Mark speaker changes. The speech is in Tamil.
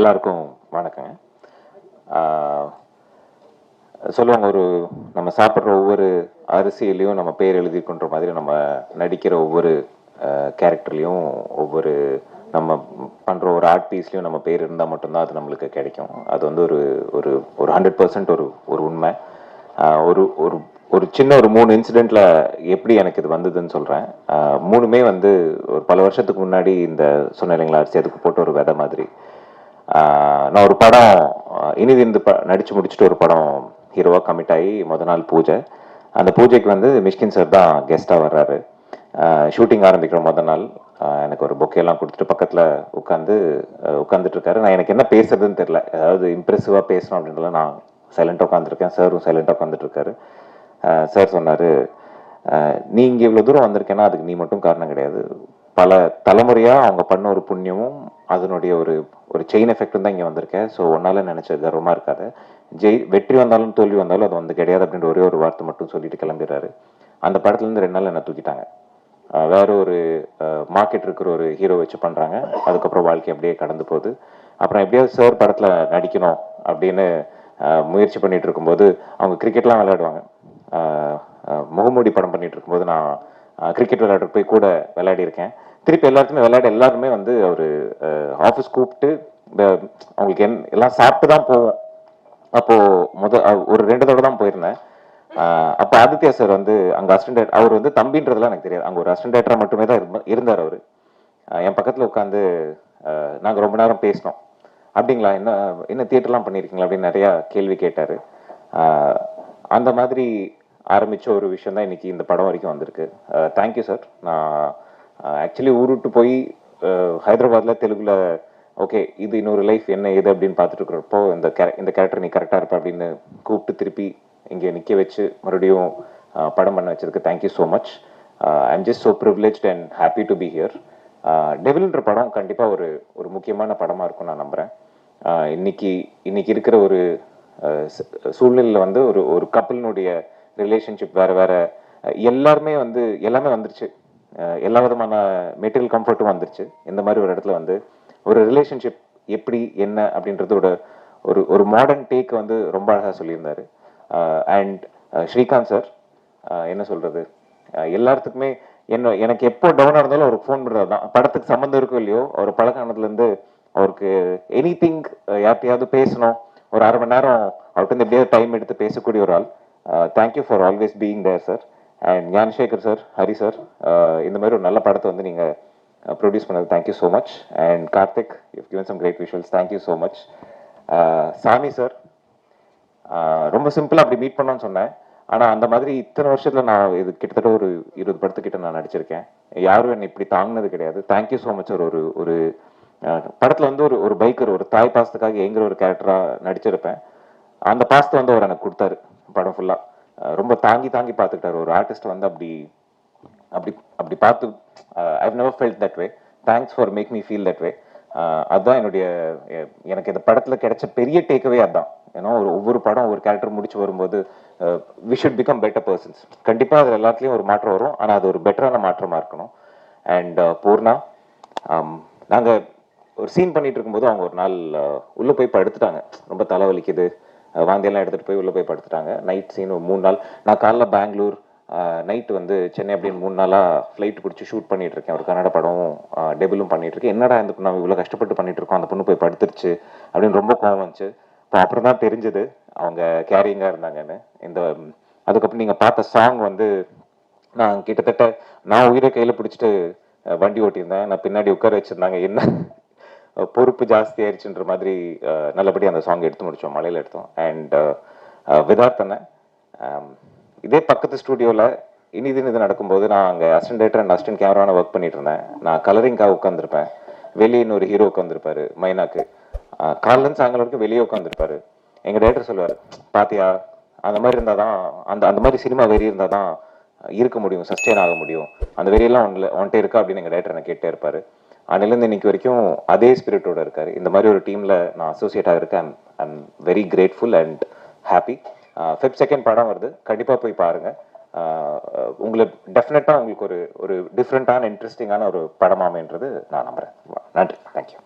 Speaker 1: எல்லாருக்கும் வணக்கங்க. சொல்லுவாங்க ஒரு நம்ம சாப்பிட்ற ஒவ்வொரு அரிசியிலையும் நம்ம பேர் எழுதிக்கொன்ற மாதிரி நம்ம நடிக்கிற ஒவ்வொரு கேரக்டர்லையும் ஒவ்வொரு நம்ம பண்ணுற ஒரு ஆர்ட் பீஸ்லையும் நம்ம பேர் இருந்தால் மட்டும்தான் அது நம்மளுக்கு கிடைக்கும். அது வந்து ஒரு ஒரு ஒரு ஹண்ட்ரட் பர்சன்ட் ஒரு ஒரு உண்மை. ஒரு ஒரு ஒரு சின்ன ஒரு மூணு இன்சிடெண்ட்டில் எப்படி எனக்கு இது வந்ததுன்னு சொல்கிறேன் மூணுமே வந்து ஒரு பல வருஷத்துக்கு முன்னாடி இந்த சொன்ன இல்லைங்களா அரிசி அதுக்கு போட்டு ஒரு விதை மாதிரி. நான் ஒரு படம் இனிது இந்த ப நடிச்சு முடிச்சுட்டு ஒரு படம் ஹீரோவாக கமிட் ஆகி முத நாள் பூஜை. அந்த பூஜைக்கு வந்து மிஷ்கின் சார் தான் கெஸ்ட்டாக வர்றாரு. ஷூட்டிங் ஆரம்பிக்கிற முத நாள் எனக்கு ஒரு பொக்கேலாம் கொடுத்துட்டு பக்கத்தில் உட்காந்து உட்காந்துட்டு இருக்காரு. நான் எனக்கு என்ன பேசுறதுன்னு தெரில அதாவது இம்ப்ரெசிவாக பேசணும் அப்படின்றத நான் சைலண்டாக உட்காந்துருக்கேன் சாரும் சைலண்டாக உட்காந்துட்டு இருக்காரு. சார் சொன்னார் நீ இங்கே இவ்வளோ தூரம் வந்திருக்கேன்னா அதுக்கு நீ மட்டும் காரணம் கிடையாது. பல தலைமுறையாக அவங்க பண்ண ஒரு புண்ணியமும் அதனுடைய ஒரு ஒரு செயின் எஃபெக்டும் தான் இங்கே வந்திருக்கேன். ஸோ ஒன்னால நினைச்ச கர்வமாக இருக்காது. ஜெய் வெற்றி வந்தாலும் தோல்வி வந்தாலும் அது வந்து கிடையாது அப்படின்ற ஒரே ஒரு வார்த்தை மட்டும் சொல்லிட்டு கிளம்பிடுறாரு. அந்த படத்துலேருந்து ரெண்டு நாள் என்னை தூக்கிட்டாங்க. வேற ஒரு மார்க்கெட் இருக்கிற ஒரு ஹீரோ வச்சு பண்ணுறாங்க அதுக்கப்புறம் வாழ்க்கை அப்படியே கடந்து போகுது. அப்புறம் எப்படியாவது சார் படத்தில் நடிக்கணும் அப்படின்னு முயற்சி பண்ணிட்டு இருக்கும்போது அவங்க கிரிக்கெட்லாம் விளையாடுவாங்க. முகமூடி படம் பண்ணிட்டு இருக்கும்போது நான் கிரிக்கெட் விளையாடுற போய் கூட விளையாடி இருக்கேன். திருப்பி எல்லாருக்குமே விளையாட எல்லாருமே வந்து அவர் ஆஃபீஸ் கூப்பிட்டு இந்த- அவங்களுக்கு என் எல்லாம் சாப்பிட்டு தான் போவோம் அப்போ முத ஒரு ரெண்டு தடவை தான் போயிருந்தேன். அப்போ ஆதித்யா சார் வந்து அங்கே அசிஸ்டன்ட் அவர் வந்து தம்பின்றதுலாம் எனக்கு தெரியாது. அங்கே ஒரு அசிஸ்டன்டேட்டரா மட்டுமே தான் இருந்தார் அவர். என் பக்கத்தில் உட்காந்து நாங்கள் ரொம்ப நேரம் பேசினோம். அப்படிங்களா என்ன என்ன தியேட்டர்லாம் பண்ணியிருக்கீங்களா அப்படின்னு நிறைய கேள்வி கேட்டார். அந்த மாதிரி ஆரம்பித்த ஒரு விஷயம் தான் இன்னைக்கு இந்த படம் வரைக்கும் வந்திருக்கு. தேங்க்யூ சார் நான் ஆக்சுவலி ஊருட்டு விட்டு போய் ஹைதராபாத்தில் ஹைதராபாத்ல தெலுங்குல ஓகே இது இன்னொரு லைஃப் என்ன ஏது? அப்படின்னு பார்த்துட்டு இருக்கிறப்போ இந்த கே இந்த கேரக்டர் நீ கரெக்டாக இருப்ப அப்படின்னு கூப்பிட்டு திருப்பி இங்கே நிற்க வச்சு மறுபடியும் படம் பண்ண வச்சதுக்கு thank you so much I'm just so privilege and happy to be here டெவில்ன்ற படம் கண்டிப்பாக ஒரு ஒரு முக்கியமான படமாக இருக்கும் நான் நம்புகிறேன் இன்னைக்கு இன்னைக்கு இருக்கிற ஒரு சூழ்நிலையில் வந்து ஒரு ஒரு கப்பலினுடைய ரிலேஷன்ஷிப் வேறு வேறு எல்லாருமே வந்து எல்லாமே வந்துருச்சு. எல்லா விதமான மெட்டீரியல் கம்ஃபர்ட்டும் வந்துருச்சு. இந்த மாதிரி ஒரு இடத்துல வந்து ஒரு ரிலேஷன்ஷிப் எப்படி என்ன அப்படின்றதோட ஒரு ஒரு மாடர்ன் டேக் வந்து ரொம்ப அழகாக சொல்லியிருந்தாரு. அண்ட் ஸ்ரீகாந்த் சார் என்ன சொல்கிறது எல்லாத்துக்குமே என்ன எனக்கு எப்போ டவுனாக இருந்தாலும் அவருக்கு ஃபோன் பண்ணுறது தான் படத்துக்கு சம்மந்தம் இருக்கோ இல்லையோ அவர் பழக்கானதுலேருந்து அவருக்கு எனி திங் யார்கிட்டையாவது பேசணும். ஒரு அரை மணி நேரம் அவர்கிட்ட எப்படியாவது டைம் எடுத்து பேசக்கூடிய ஒரு ஆள். Thank you for always being there sir and Gnanasekar sir Hari sir இந்த மாதிரி ஒரு நல்ல படத்தை வந்து நீங்கள் ப்ரொடியூஸ் uh, பண்ணது thank you so much and Karthik you given some great visuals thank you so much Sami sir ரொம்ப சிம்பிளாக அப்படி மீட் பண்ணோன்னு சொன்னேன். ஆனால் அந்த மாதிரி இத்தனை வருஷத்துல நான் இது கிட்டத்தட்ட ஒரு இருபது படத்துக்கிட்ட நான் நடிச்சிருக்கேன். யாரும் என்னை இப்படி தாங்கினது கிடையாது. தேங்க்யூ ஸோ மச் ஒரு ஒரு uh, ஒரு வந்து ஒரு ஒரு பைக்கர் ஒரு தாய் பாசத்துக்காக எங்கிற ஒரு கேரக்டராக நடிச்சிருப்பேன். அந்த பாசத்தை வந்து அவர் எனக்கு கொடுத்தாரு படம் ஃபுல்லாக ரொம்ப தாங்கி தாங்கி பார்த்துக்கிட்டாரு. ஒரு ஆர்டிஸ்ட் வந்து அப்படி அப்படி அப்படி பார்த்து I've never felt that way thanks for make me feel that way அதுதான் என்னுடைய எனக்கு இந்த படத்துல கிடைச்ச பெரிய டேக்அவே அதான் ஏன்னா ஒரு ஒவ்வொரு படம் ஒரு கேரக்டர் முடிச்சு வரும்போது we should become better persons கண்டிப்பா அது எல்லாத்துலயும் ஒரு மாற்றம் வரும். ஆனால் அது ஒரு பெட்டரான மாற்றமா இருக்கணும். அண்ட் பூர்ணா நாங்கள் நாங்க ஒரு சீன் பண்ணிட்டு இருக்கும்போது அவங்க ஒரு நாள் உள்ளே போய் படுத்துட்டாங்க. ரொம்ப தலைவலிக்குது. வாந்தியெல்லாம் எடுத்துகிட்டு போய் உள்ளே போய் படுத்துட்டாங்க. நைட் சீன் மூணு நாள். நான் காலைல பெங்களூர் நைட்டு வந்து சென்னை அப்படின்னு மூணு நாளாக ஃப்ளைட் பிடிச்சி ஷூட் பண்ணிகிட்டு இருக்கேன். ஒரு கன்னட படம் டெபிலும் பண்ணிகிட்ருக்கேன் இருக்கேன். என்னடா இந்த நம்ம இவ்வளோ கஷ்டப்பட்டு பண்ணிகிட்டு இருக்கோம் அந்த பொண்ணு போய் படுத்துருச்சு அப்படின்னு ரொம்ப கோவம் வந்துச்சு. இப்போ அப்புறம் தான் தெரிஞ்சது அவங்க கேரிங்காக இருந்தாங்கன்னு. இந்த அதுக்கப்புறம் நீங்கள் பார்த்த சாங் வந்து நான் கிட்டத்தட்ட நான் உயிரை கையில் பிடிச்சிட்டு வண்டி ஓட்டியிருந்தேன். நான் பின்னாடி உட்கார வச்சிருந்தாங்க. என்ன பொறுப்பு ஜாஸ்தி ஆயிடுச்சுன்ற மாதிரி நல்லபடி அந்த சாங் எடுத்து முடிச்சோம் மலையில எடுத்தோம். அண்ட் விதார்த்தனை இதே பக்கத்து ஸ்டூடியோவில் இனிது இது நடக்கும்போது நான் அங்கே அசிஸ்டன்ட் டேரக்டர் அண்ட் அசிஸ்டன்ட் கேமரான ஒர்க் பண்ணிட்டு இருந்தேன். நான் கலரிங்காக உட்காந்துருப்பேன் வெளியே இன்னொரு ஹீரோ உட்காந்துருப்பாரு மைனாக்கு. ஆஹ் காலைல சாயங்காலம் வரைக்கும் வெளியே உட்காந்துருப்பாரு எங்க டேரக்டர் சொல்லுவார் பாத்தியா அந்த மாதிரி இருந்தால் தான் அந்த அந்த மாதிரி சினிமா வெறி இருந்தால் தான் இருக்க முடியும் சஸ்டெயின் ஆக முடியும். அந்த வெறியெல்லாம் ஒன்ல ஒன்ட்டே இருக்கா? அப்படின்னு எங்க டேரக்டர் எனக்கு கேட்டே இருப்பாரு. அன்னிலேருந்து இன்னைக்கு வரைக்கும் அதே ஸ்பிரிட்டோட இருக்கார். இந்த மாதிரி ஒரு டீமில் நான் associate ஆகிருக்கேன் I'm very grateful and happy Feb second படம் வருது. கண்டிப்பாக போய் பாருங்கள் உங்களை உங்களுக்கு உங்களுக்கு ஒரு ஒரு டிஃப்ரெண்ட்டான இன்ட்ரெஸ்டிங்கான ஒரு படமாமன்றது நான் நம்புகிறேன் நன்றி. தேங்க்யூ